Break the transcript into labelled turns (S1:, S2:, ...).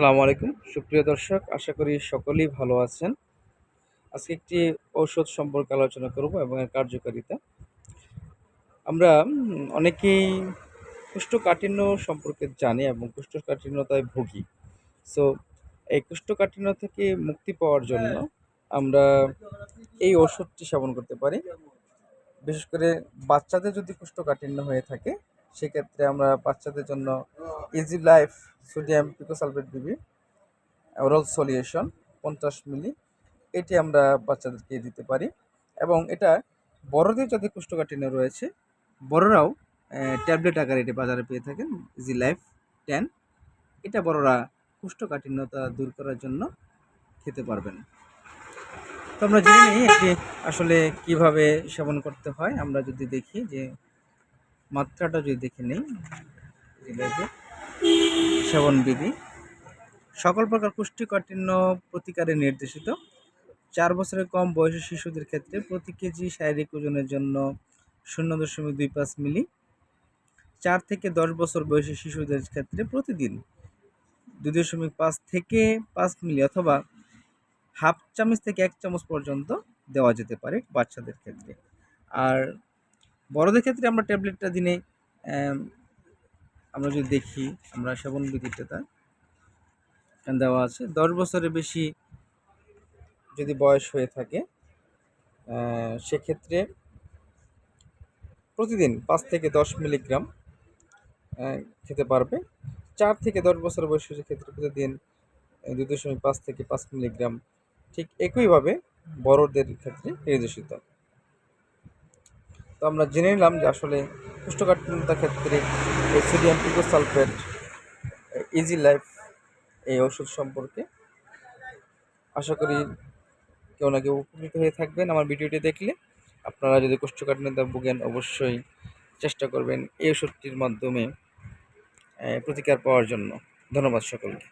S1: আসসালামু আলাইকুম। সুপ্রিয় দর্শক, আশা করি সকলেই ভালো আছেন। আজকে একটি ঔষধ সম্পর্কে আলোচনা করব এবং এর কার্যকারিতা। আমরা অনেকেই কুষ্ঠকাঠিন্য সম্পর্কে জানি এবং কুষ্ঠকাঠিন্যতায় ভুগি। সো এই কুষ্ঠকাঠিন্য থেকে মুক্তি পাওয়ার জন্য আমরা এই ওষুধটি সেবন করতে পারি। বিশেষ করে বাচ্চাদের যদি কুষ্ঠকাঠিন্য হয়ে থাকে সেক্ষেত্রে আমরা বাচ্চাদের জন্য ইজি লাইফ সোডিয়াম পিকোসালফেট দিবি ওরাল সলিউশন পঞ্চাশ মিলি, এটি আমরা বাচ্চাদেরকে দিতে পারি। এবং এটা বড়দের যাতে কুষ্ঠকাঠিন্য রয়েছে, বড়রাও ট্যাবলেট আকারে এটি বাজারে পেয়ে থাকেন ইজি লাইফ টেন এটা বড়রা কুষ্ঠকাঠিন্যতা দূর করার জন্য খেতে পারবেন। তো আমরা জেনে নিই এটি আসলে কীভাবে সেবন করতে হয়। আমরা যদি দেখি যে মাত্রাটা যদি দেখে নিই সেবন বিধি। সকল প্রকার পুষ্টিকাঠিন্য প্রতিকারে নির্দেশিত। চার বছরের কম বয়সী শিশুদের ক্ষেত্রে প্রতি কেজি শারীরিক ওজনের জন্য শূন্য দশমিক দুই পাঁচ মিলি। চার থেকে দশ বছর বয়সী শিশুদের ক্ষেত্রে প্রতিদিন দুই দশমিক পাঁচ থেকে পাঁচ মিলি অথবা হাফ চামচ থেকে এক চামচ পর্যন্ত দেওয়া যেতে পারে বাচ্চাদের ক্ষেত্রে। আর বড়দের ক্ষেত্রে আমরা ট্যাবলেটটা দিনে আম, আমরা যদি দেখি আমরা সেবন বিধিটা দেওয়া আছে। দশ বছরের বেশি যদি বয়স হয়ে থাকে সেক্ষেত্রে প্রতিদিন পাঁচ থেকে দশ মিলিগ্রাম খেতে পারবে। চার থেকে দশ বছর বয়সের ক্ষেত্রে প্রতিদিন দুই দশমিক পাঁচ থেকে পাঁচ মিলিগ্রাম। ঠিক একইভাবে বড়দের ক্ষেত্রে নির্দেশিত তো আমরা জেনে নিলাম যে আসলে কোষ্ঠকাঠিন্যতার ক্ষেত্রে এই সোডিয়াম পিকোসালফেট ইজি লাইফ এই ওষুধ সম্পর্কে আশা করি কেউ না কেউ উপকৃত হয়ে থাকবেন আমার ভিডিওটি দেখলে। আপনারা যদি কোষ্ঠকাঠিন্যতা ভোগেন অবশ্যই চেষ্টা করবেন এই ওষুধটির মাধ্যমে প্রতিকার পাওয়ার জন্য। ধন্যবাদ সকলকে।